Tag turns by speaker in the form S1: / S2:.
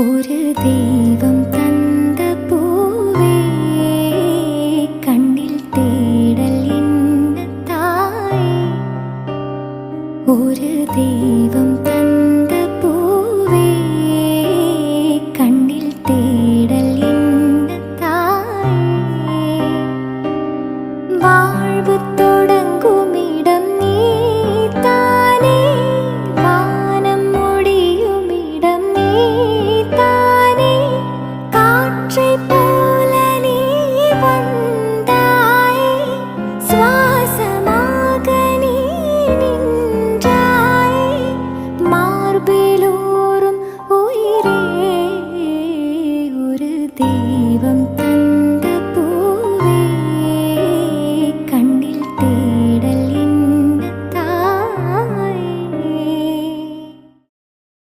S1: ஒரு தெய்வம் தந்த பூவே கண்ணில் தேடல் என்ன தாயே. ஒரு தெய்வம் தந்த பூவே கண்ணில் தேடல் என்ன தாயே. வாழ்வு தொட 谁